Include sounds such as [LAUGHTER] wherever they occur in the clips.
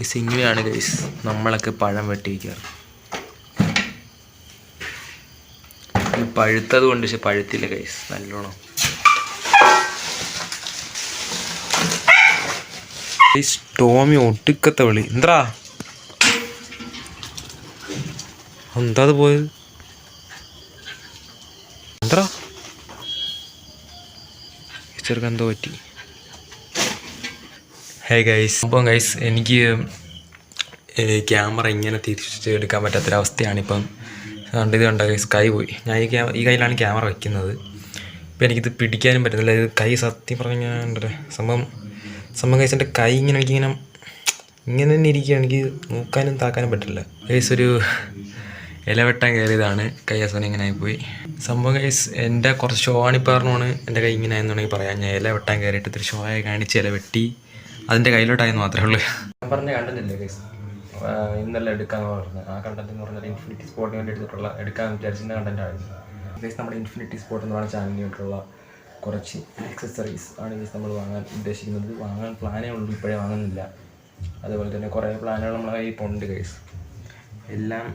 Guys ഇങ്ങനെയാണ് guys നമ്മളൊക്കെ പഴം വെട്ടി വയ്ക്കാറ് ഇത് പഴുത്തത് കൊണ്ട് പക്ഷെ പഴുത്തില്ല ഗൈസ് നല്ലോണം. ഗൈസ് ടോമി ഒട്ടുക്കത്തെ വിളി. എന്താ? എന്താ അത് പോയത്? എന്താ? ചെറുക്കെന്തോ പറ്റി? ഹേ ഗൈസ് അപ്പം ഗൈസ് എനിക്ക് ക്യാമറ ഇങ്ങനെ തിരിച്ച് എടുക്കാൻ പറ്റാത്തൊരവസ്ഥയാണ് ഇപ്പം. അതുകൊണ്ട് ഇത് കണ്ട ഗൈസ് കൈ പോയി. ഞാൻ ഈ ക്യാ ഈ കയ്യിലാണ് ക്യാമറ വയ്ക്കുന്നത് ഇപ്പം എനിക്കിത് പിടിക്കാനും പറ്റുന്നില്ല. ഇത് കൈ സത്യം പറഞ്ഞാൽ സംഭവം സംഭവം ഗൈസ് എന്റെ കൈ ഇങ്ങനെ എനിക്കിങ്ങനെ ഇങ്ങനെ തന്നെ ഇരിക്കുക എനിക്ക് നോക്കാനും താക്കാനും പറ്റില്ല. ഗൈസ് ഒരു ഇലവെട്ടാൻ കയറിയതാണ്. കൈ അവസാനം ഇങ്ങനെ ആയിപ്പോയി. സംഭവം ഗൈസ് എന്റെ കുറച്ച് ഷോ ആണിപ്പോൾ പറഞ്ഞാണ്. എന്റെ കൈ ഇങ്ങനെ ആയെന്നുണ്ടെങ്കിൽ പറയാം. ഞാൻ ഇല വെട്ടാൻ കയറിയിട്ട് ഇത്തിരി ഷോ ആയി കാണിച്ച് ഇല വെട്ടി. അതിന്റെ കയ്യിലോട്ടായെന്ന് മാത്രമേ ഉള്ളൂ. പറഞ്ഞ കണ്ടന്റില്ലേ ഗൈസ് ഇന്നലെ എടുക്കാന്ന് പറഞ്ഞത്. ആ കണ്ടന്റ് എന്ന് പറഞ്ഞാൽ ഇൻഫിനിറ്റി സ്പോട്ടിന് വേണ്ടി എടുത്തിട്ടുള്ള എടുക്കാൻ വിചാരിച്ചിരുന്ന കണ്ടന്റ് ആയിരുന്നു. ഗൈസ് നമ്മുടെ ഇൻഫിനിറ്റി സ്പോട്ട് എന്ന് പറഞ്ഞ ചാനലിന് വേണ്ടിയിട്ടുള്ള കുറച്ച് ആക്സസറീസ് ആണ് ഗൈസ് നമ്മൾ വാങ്ങാൻ ഉദ്ദേശിക്കുന്നത്. വാങ്ങാൻ പ്ലാനേ ഉള്ളൂ ഇപ്പോഴേ വാങ്ങുന്നില്ല. അതുപോലെ തന്നെ കുറേ പ്ലാനുകൾ നമ്മളെ കയ്യിൽ ഇപ്പോൾ ഗൈസ് എല്ലാം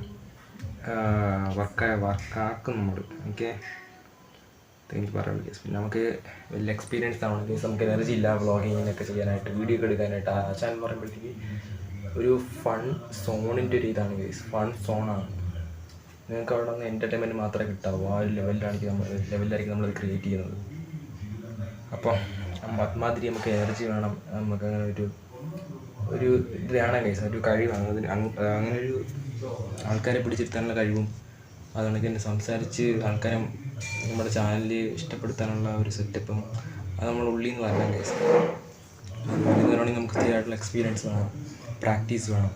വർക്കായ വർക്കാക്കും നമ്മൾ ഓക്കെ എനിക്ക് പറയാൻ വിളിക്കാം പിന്നെ നമുക്ക് വലിയ എക്സ്പീരിയൻസ് ആവണം കേസ് നമുക്ക് എനർജി ഇല്ല വ്ളോഗിങ്ങിനൊക്കെ ചെയ്യാനായിട്ട് വീഡിയോ എടുക്കാനായിട്ട്. ആ ചാനൽ പറയുമ്പോഴത്തേക്ക് ഒരു ഫൺ സോണിന്റെ ഒരു ഇതാണ് ഗേസ് ഫൺ സോണാണ് നിങ്ങൾക്ക് അവിടെ നിന്ന് എന്റർടൈൻമെന്റ് മാത്രമേ കിട്ടാവൂ. ആ ഒരു ലെവലിലാണ് നമ്മൾ ലെവലിലായിരിക്കും നമ്മളത് ക്രിയേറ്റ് ചെയ്യുന്നത്. അപ്പോൾ അത്മാതിരി നമുക്ക് എനർജി വേണം. നമുക്ക് അങ്ങനെ ഒരു ഒരു ഇത് വേണം കേസ് ഒരു കഴിവാണ്. അതിന് അങ് അങ്ങനെ ഒരു ആൾക്കാരെ പിടിച്ചിരുത്താനുള്ള കഴിവും അതുകണക്ക് തന്നെ സംസാരിച്ച് ആൾക്കാരെ നമ്മുടെ ചാനലിൽ ഇഷ്ടപ്പെടുത്താനുള്ള ഒരു സെറ്റപ്പും അത് നമ്മൾ ഉള്ളിൽ നിന്ന് വരണം കേസ് അതുപോലെ നമുക്ക് സ്ഥിരമായിട്ടുള്ള എക്സ്പീരിയൻസ് വേണം പ്രാക്ടീസ് വേണം.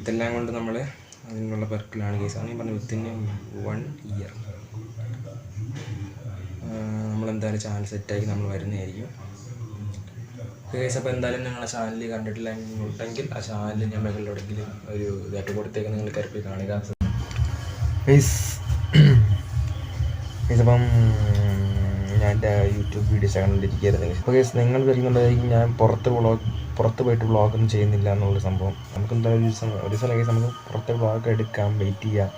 ഇതെല്ലാം കൊണ്ട് നമ്മൾ അതിനുള്ള പെർക്കിലാണ് കേസ് ഞാൻ പറഞ്ഞത് വിത്തിൻ വൺ ഇയർ നമ്മളെന്തായാലും ചാനൽ സെറ്റാക്കി നമ്മൾ വരുന്നതായിരിക്കും. കേസ് അപ്പോൾ എന്തായാലും ഞങ്ങളുടെ ചാനൽ കണ്ടിട്ടില്ല ഉണ്ടെങ്കിൽ ആ ചാനൽ ഞാൻ മുകളിലെവിടെയെങ്കിലും ഒരു ഇതായിട്ട് കൊടുത്തേക്ക്. നിങ്ങൾ കയറി കാണുക. [CLEARS THROAT] അപ്പം ഞാൻ എന്റെ യൂട്യൂബ് വീഡിയോസ് കണ്ടിരിക്കുകയായിരുന്നു അപ്പോൾ ഗൈസ് നിങ്ങൾ വരുന്നുണ്ടായിരിക്കും ഞാൻ പുറത്ത് വ്ളോഗ് പുറത്ത് പോയിട്ട് വ്ളോഗൊന്നും ചെയ്യുന്നില്ല എന്നുള്ള സംഭവം. നമുക്ക് എന്താ ഒരു ദിവസം ഒരു ദിവസം ഗൈസ് നമുക്ക് പുറത്ത് വ്ളോഗ് എടുക്കാം വെയിറ്റ് ചെയ്യാം.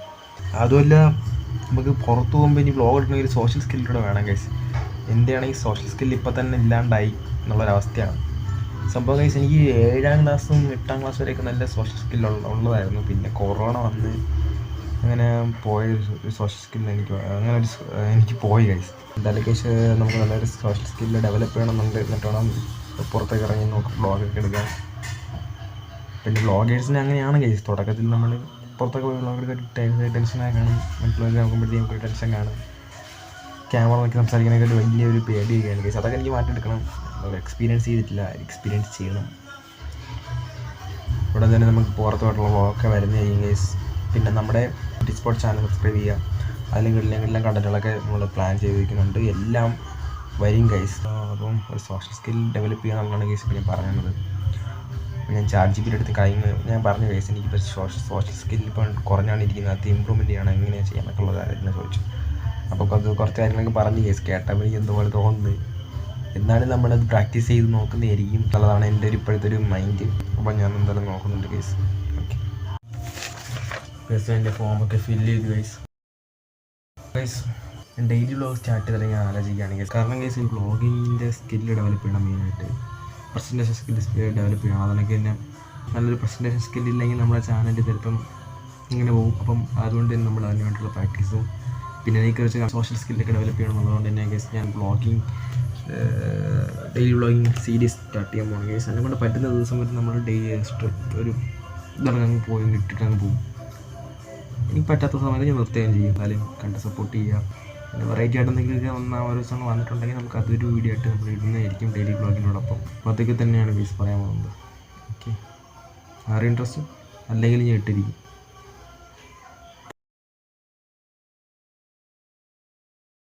അതുമല്ല നമുക്ക് പുറത്ത് പോകുമ്പോൾ ഇനി വ്ളോഗ് എടുക്കണമെങ്കിൽ സോഷ്യൽ സ്കില്ലിലൂടെ വേണം ഗൈസ് ഈ സോഷ്യൽ സ്കില്ല് ഇപ്പോൾ തന്നെ ഇല്ലാണ്ടായി എന്നുള്ളൊരവസ്ഥയാണ്. സംഭവം ഗൈസ് എനിക്ക് ഏഴാം ക്ലാസ്സും എട്ടാം ക്ലാസ് വരെയൊക്കെ നല്ല സോഷ്യൽ സ്കില്ല് ഉള്ളതായിരുന്നു. പിന്നെ കൊറോണ വന്ന് അങ്ങനെ പോയ ഒരു സോഷ്യൽ സ്കില്ല് എനിക്ക് അങ്ങനെ ഒരു എനിക്ക് പോയി ഗൈസ് എന്തായാലും കേസ് നമുക്ക് നല്ലൊരു സോഷ്യൽ സ്കില്ല് ഡെവലപ്പ് ചെയ്യണമെന്നുണ്ട്. എന്നിട്ട് വേണം പുറത്തേക്ക് ഇറങ്ങി നോക്കി വ്ളോഗൊക്കെ എടുക്കാം പിന്നെ വ്ളോഗേഴ്സിന് അങ്ങനെയാണ് കേസ് തുടക്കത്തിൽ നമ്മൾ പുറത്തൊക്കെ പോയി വ്ളോഗ് എടുക്കാൻ ടെൻഷനായി കാണും. മറ്റുള്ളവർ നോക്കുമ്പോഴത്തേക്കും നമുക്ക് ടെൻഷൻ കാണും. ക്യാമറ നോക്കി സംസാരിക്കാനൊക്കെ വലിയൊരു പേടിയൊക്കെയാണ് കേസ് അതൊക്കെ എനിക്ക് മാറ്റിയെടുക്കണം. എക്സ്പീരിയൻസ് ചെയ്തിട്ടില്ല. എക്സ്പീരിയൻസ് ചെയ്യണം. ഇവിടെ തന്നെ നമുക്ക് പുറത്തോട്ടുള്ള വ്ളോഗൊക്കെ വരുന്നതായിരിക്കും കേസ് പിന്നെ നമ്മുടെ ഡിസ്പോർട്ട് ചാനൽ സബ്സ്ക്രൈബ് ചെയ്യുക. അതിലും കിടലും കിടലും കണ്ടന്റുകളൊക്കെ നമ്മൾ പ്ലാൻ ചെയ്തിരിക്കുന്നുണ്ട്. എല്ലാം വരും ഗൈസ് അപ്പം ഒരു സോഷ്യൽ സ്കിൽ ഡെവലപ്പ് ചെയ്യാന്നുള്ളതാണ് കേസ് ഇപ്പം ഞാൻ പറയുന്നത്. ഞാൻ ചാർജ് ജി ബിയുടെ അടുത്ത് കഴിഞ്ഞ് ഞാൻ പറഞ്ഞു കേസ് എനിക്കിപ്പോൾ സോഷ്യൽ സോഷ്യൽ സ്കിൽ ഇപ്പം കുറഞ്ഞാണ് ഇരിക്കുന്നത്. അത് ഇമ്പ്രൂവ്മെന്റ് ചെയ്യണം. എങ്ങനെയാണ് ചെയ്യാനൊക്കെ ഉള്ള കാര്യങ്ങൾ ചോദിച്ചു. അപ്പോൾ അത് കുറച്ച് കാര്യങ്ങളൊക്കെ പറഞ്ഞു കേസ് കേട്ടപ്പോൾ എനിക്ക് എന്തുപോലെ തോന്നുന്നത് എന്നാലും നമ്മളത് പ്രാക്ടീസ് ചെയ്ത് നോക്കുന്നതായിരിക്കും നല്ലതാണ്. എന്റെ ഒരു ഇപ്പോഴത്തെ ഒരു മൈൻഡ് അപ്പോൾ ഞാൻ എന്തായാലും നോക്കുന്നുണ്ട് കേസ് ഓക്കെ ഫോം ഫോമൊക്കെ ഫില്ല് ചെയ്തു guys guys daily vlog start ചെയ്താൽ ഞാൻ ആലോചിക്കുകയാണെങ്കിൽ കാരണം ഗൈസ് ഈ വ്ളോഗിങ്ങിന്റെ സ്കില്ല് ഡെവലപ്പ് ചെയ്യണം മെയിനായിട്ട്. പ്രസന്റേഷൻ സ്കില്ല് ഡെവലപ്പ് ചെയ്യണം. അതുകൊണ്ടൊക്കെ തന്നെ നല്ലൊരു പ്രസന്റേഷൻ സ്കില്ല് ഇല്ലെങ്കിൽ നമ്മുടെ ചാനൽ ചിലപ്പം ഇങ്ങനെ പോകും. അപ്പം അതുകൊണ്ട് തന്നെ നമ്മൾ അതിന് വേണ്ടിയുള്ള പ്രാക്ടീസും പിന്നെ എനിക്ക് വെച്ച് സോഷ്യൽ സ്കില്ലൊക്കെ ഡെവലപ്പ് ചെയ്യണം എന്നുള്ളതുകൊണ്ട് തന്നെ ഗൈസ് ഞാൻ vlogging daily vlogging series start ചെയ്യാൻ പോകണം ഗൈസ് എന്നെ കൊണ്ട് പറ്റുന്ന ദിവസം വരെ നമ്മൾ ഡെയിലി ഒരു ഇതങ്ങ് പോയി ഇട്ടിട്ടങ്ങ് പോകും. എനിക്ക് പറ്റാത്ത സമയത്ത് ഞാൻ നിർത്തുകയും ചെയ്യും. എന്നാലും കണ്ട് സപ്പോർട്ട് ചെയ്യുക. പിന്നെ വെറൈറ്റി ആയിട്ട് എന്തെങ്കിലുമൊക്കെ ഒന്ന് ഒരു ദിവസം വന്നിട്ടുണ്ടെങ്കിൽ നമുക്ക് അതൊരു വീഡിയോ ആയിട്ട് നമ്മൾ ഇടുന്നതായിരിക്കും ഡെയിലി ബ്ലോഗിനോടൊപ്പം അപ്പോൾ അതൊക്കെ തന്നെയാണ് ബീസ് പറയാൻ പോകുന്നത്. ഓക്കെ ആരും ഇൻട്രസ്റ്റ് അല്ലെങ്കിൽ ഞാൻ ഇട്ടിരിക്കും.